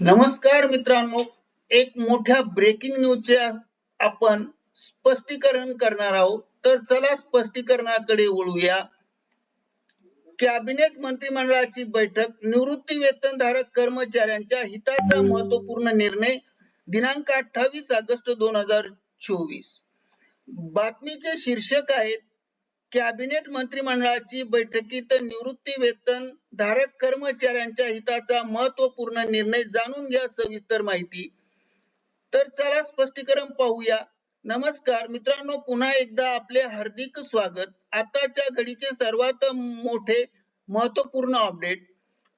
नमस्कार मित्रांनो एक मोठ्या ब्रेकिंग न्यूजचे आपण स्पष्टीकरण करणार आहोत. तर चला स्पष्टीकरणाकडे वळूया. कॅबिनेट मंत्रिमंडळाची बैठक निवृत्ती वेतनधारक कर्मचाऱ्यांच्या हिताचा महत्त्वपूर्ण निर्णय दिनांक अठ्ठावीस ऑगस्ट दोन हजार चोवीस. बातमीचे शीर्षक आहेत कॅबिनेट मंत्रिमंडळाची बैठकीत निवृत्ती वेतन धारक कर्मचाऱ्यांच्या हिताचा महत्त्वपूर्ण निर्णय जाणून घ्या सविस्तर माहिती. तर चला स्पष्टीकरण पाहूया. नमस्कार मित्रांनो पुन्हा एकदा आपले हार्दिक स्वागत. आताच्या घडीचे सर्वात मोठे महत्त्वपूर्ण अपडेट.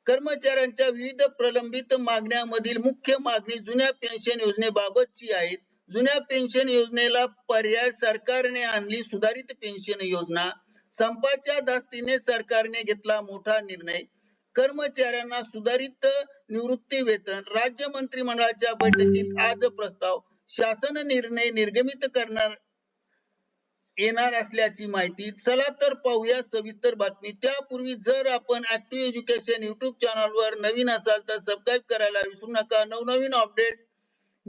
कर्मचाऱ्यांच्या विविध प्रलंबित मागण्यामधील मुख्य मागणी जुन्या पेन्शन योजनेबाबतची आहेत. जुन्या पेन्शन योजनेला पर्याय सरकारने आणली सुधारित पेन्शन योजना. संपाच्या धास्तीने सरकारने घेतला मोठा निर्णय. कर्मचाऱ्यांना सुधारित निवृत्ती वेतन. राज्य मंत्रिमंडळाच्या बैठकीत आज प्रस्ताव. शासन निर्णय निर्गमित करणार येणार असल्याची माहिती. चला तर पाहूया सविस्तर बातमी. त्यापूर्वी जर आपण ऍक्टिव्ह एज्युकेशन युट्यूब चॅनलवर नवीन असाल तर सबस्क्राईब करायला विसरू नका. नवनवीन अपडेट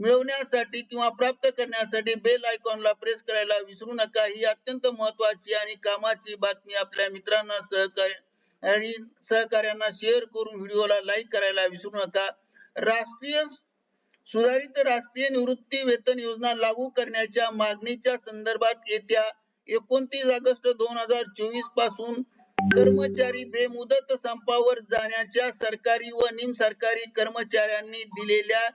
मिळवण्यासाठी किंवा प्राप्त करण्यासाठी बेल आयकॉनला प्रेस करायला विसरू नका. ही अत्यंत महत्वाची आणि कामाची बातमी आपल्या मित्रांना सहकार्य आणि सहकार्यांना शेअर करून व्हिडिओला लाईक करायला विसरू नका. राष्ट्रीय सुधारित राष्ट्रीय निवृत्ती वेतन योजना लागू करण्याच्या मागणीच्या संदर्भात येत्या एकोणतीस ऑगस्ट दोन हजार चोवीसपासून कर्मचारी बेमुदत संपावर जाण्याच्या सरकारी व निम सरकारी कर्मचाऱ्यांनी दिलेल्या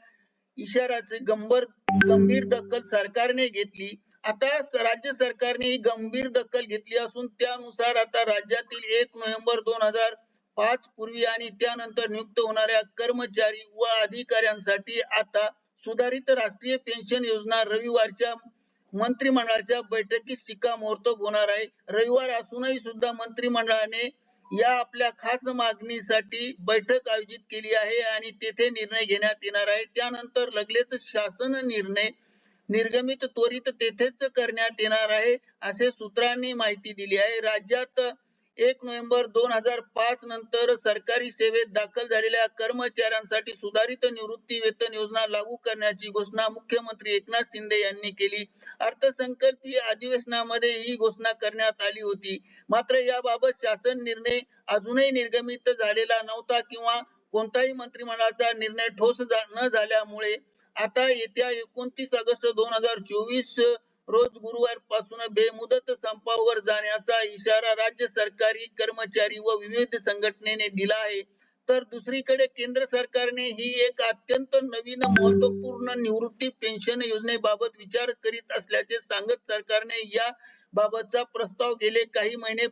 इशाराची गंभीर गंभीर दखल सरकारने घेतली. आता राज्य सरकारने ही गंभीर दखल घेतली असून त्यानुसार आता राज्यातील एक नोव्हेंबर दोन हजार पाच पूर्वी आणि त्यानंतर नियुक्त होणाऱ्या कर्मचारी व अधिकाऱ्यांसाठी आता सुधारित राष्ट्रीय पेन्शन योजना रविवारच्या मंत्रिमंडळाच्या बैठकीत शिक्कामोर्तब होणार आहे. रविवार असूनही सुद्धा मंत्रिमंडळाने या आपल्या खास मागणीसाठी बैठक आयोजित केली आहे आणि तेथे निर्णय घेण्यात येणार आहे. त्यानंतर लगेच शासन निर्णय निर्गमित त्वरित तेथेच करण्यात येणार आहे असे सूत्रांनी माहिती दिली आहे. राज्यात एक नोव्हेंबर दोन हजार पाच नंतर सरकारी सेवेत दाखल झालेल्या कर्मचाऱ्यांसाठी सुधारित निवृत्ती वेतन योजना लागू करण्याची घोषणा मुख्यमंत्री एकनाथ शिंदे यांनी केली. अर्थसंकल्पीय अधिवेशनामध्ये ही घोषणा करण्यात आली होती. मात्र याबाबत शासन निर्णय अजूनही निर्गमित झालेला नव्हता किंवा कोणताही मंत्रिमंडळाचा निर्णय ठोस न झाल्यामुळे आता येत्या एकोणतीस ऑगस्ट दोन हजार चोवीस रोज गुरुवारपासून बेमुदत संपावर जाण्याचा इशारा राज्य सरकारी कर्मचारी व विविध संघटनेने दिला आहे. तर दुसरीकडे केंद्र सरकारने ही एक अत्यंत नवीन महत्त्वपूर्ण निवृत्ती पेन्शन योजनेबाबत विचार करीत असल्याचे सांगत सरकारने या बाबतचा प्रस्ताव गेले काही महिने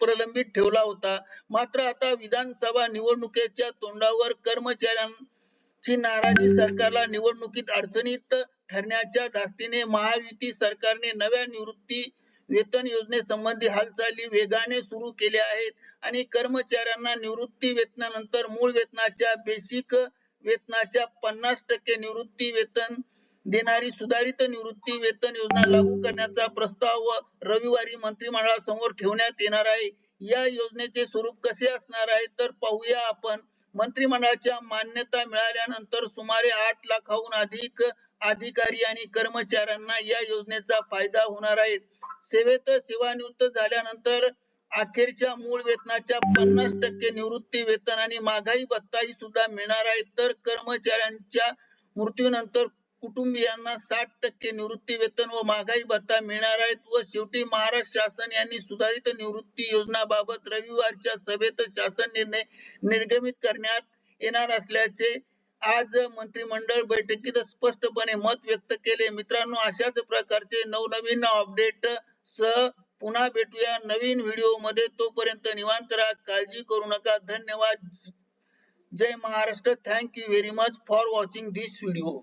प्रलंबित ठेवला होता. मात्र आता विधानसभा निवडणुकीच्या तोंडावर कर्मचाऱ्यांची नाराजी सरकारला निवडणुकीत अडचणीत ठरण्याच्या धास्तीने महायुती सरकारने नव्या निवृत्ती वेतन योजनेसंबंधी हालचाली वेगाने सुरू केल्या आहेत आणि कर्मचाऱ्यांना निवृत्ती वेतनानंतर मूळ वेतनाच्या बेसिक वेतनाच्या पन्नास टक्के निवृत्ती वेतन देणारी सुधारित निवृत्ती वेतन योजना लागू करण्याचा प्रस्ताव रविवारी मंत्रिमंडळासमोर ठेवण्यात येणार आहे. या योजनेचे स्वरूप कसे असणार आहे? तर पाहूया आपण. मंत्रिमंडळाच्या मान्यता मिळाल्यानंतर सुमारे आठ लाखाहून अधिक अधिकारी आणि कर्मचाऱ्यांना या योजनेचा फायदा होणार आहे. सेवेत सेवानिवृत्त झाल्यानंतर अखेरच्या मूळ वेतनाच्या पन्नास टक्के निवृत्ती वेतन आणि महागाई भत्ताही सुद्धा मिळणार आहे. तर कर्मचाऱ्यांच्या मृत्यूनंतर कुटुंबियांना साठ टक्के निवृत्ती वेतन व महागाई भत्ता मिळणार आहेत व शेवटी महाराष्ट्र शासन यांनी सुधारित निवृत्ती योजना बाबत रविवारच्या सभेत शासन निर्णय निर्गमित करण्यात येणार असल्याचे आज मंत्रिमंडळ बैठकीत स्पष्टपणे मत व्यक्त केले. मित्रांनो अशाच प्रकारचे नवनवीन अपडेट सह पुन्हा भेटूया नवीन व्हिडिओमध्ये तोपर्यंत निवांत राहा काळजी करू नका. धन्यवाद. जय Maharashtra. Thank you very much for watching this video